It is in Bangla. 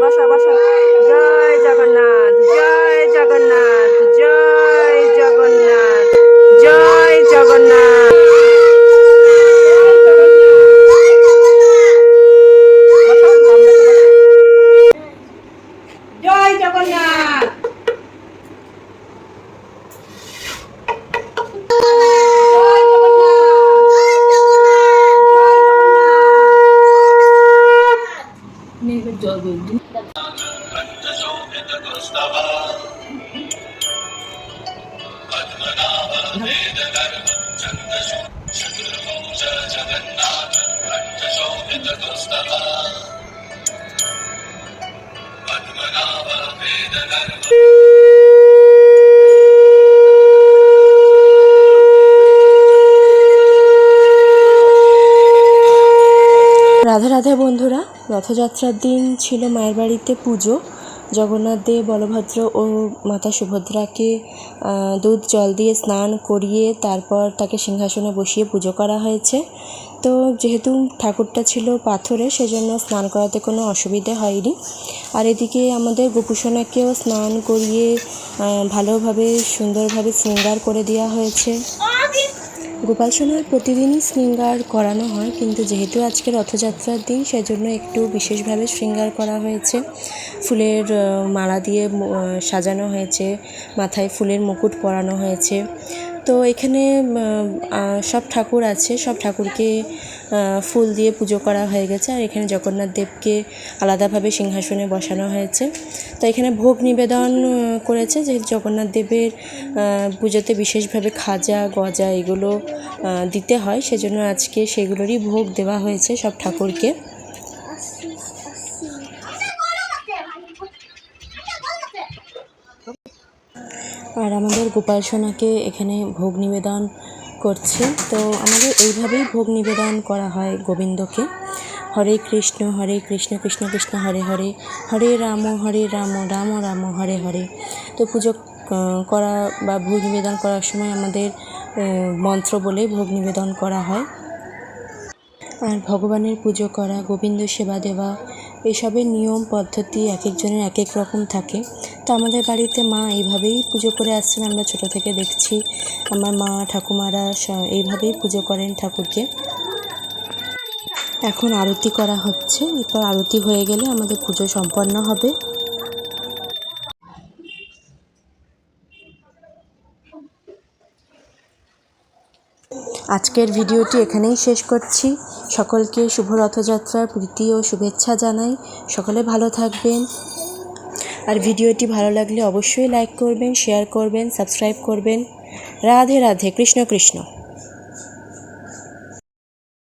বসা বসা। جاویدی Thank you. রাধে রাধা বন্ধুরা, রথযাত্রার দিন ছিল মায়ের বাড়িতে পুজো। জগন্নাথ দেব, বলভদ্র ও মাতা সুভদ্রাকে দুধ, জল দিয়ে স্নান করিয়ে তারপর তাকে সিংহাসনে বসিয়ে পুজো করা হয়েছে। তো যেহেতু ঠাকুরটা ছিল পাথরে, সেজন্য স্নান করাতে কোনো অসুবিধে হয়নি। আর এদিকে আমাদের গোপুসোনাকেও স্নান করিয়ে ভালোভাবে, সুন্দরভাবে শৃঙ্গার করে দেওয়া হয়েছে। গোপাল সোনার প্রতিদিনই শৃঙ্গার করানো হয়, কিন্তু যেহেতু আজকে রথযাত্রার দিন, সেজন্য একটু বিশেষভাবে শৃঙ্গার করা হয়েছে। ফুলের মালা দিয়ে সাজানো হয়েছে, মাথায় ফুলের মুকুট পরানো হয়েছে। তো এখানে সব ঠাকুর আছে। সব ঠাকুরকে ফুল দিয়ে পুজো করা হয়ে গেছে। আর এখানে জগন্নাথ দেবকে আলাদাভাবে সিংহাসনে বসানো হয়েছে। তো এখানে ভোগ নিবেদন করেছে যে জগন্নাথ দেবের পুজোতে বিশেষভাবে খাজা, গজা এগুলো দিতে হয়। সেজন্য আজকে সেগুলোরই ভোগ দেওয়া হয়েছে সব ঠাকুরকে। আর আমাদের গোপাল সোনাকে এখানে ভোগ নিবেদন করছে। তো আমাদের এইভাবেই ভোগ নিবেদন করা হয় গোবিন্দকে। হরে কৃষ্ণ হরে কৃষ্ণ কৃষ্ণ কৃষ্ণ, হরে হরে হরে রাম হরে রাম রাম রাম, হরে হরে। তো পুজো করা বা ভোগ নিবেদন করার সময় আমাদের মন্ত্র বলে ভোগ নিবেদন করা হয়। আর ভগবানের পুজো করা, গোবিন্দ সেবা দেওয়া এসবের নিয়ম, পদ্ধতি এক একজনের এক এক রকম থাকে। তো আমাদের বাড়িতে মা এইভাবেই পুজো করে আসছেন। আমরা ছোট থেকে দেখছি আমার মা, ঠাকুমারা এইভাবেই পুজো করেন ঠাকুরকে। এখন আরতি করা হচ্ছে। এরপর আরতি হয়ে গেলে আমাদের পুজো সম্পন্ন হবে। আজকের ভিডিওটি এখানেই শেষ করছি। সকলকে শুভ রথযাত্রার প্রীতি ও শুভেচ্ছা জানাই। সকলে ভালো থাকবেন। আর ভিডিওটি ভালো লাগলে অবশ্যই লাইক করবেন, শেয়ার করবেন, সাবস্ক্রাইব করবেন। রাধে রাধে, কৃষ্ণ কৃষ্ণ।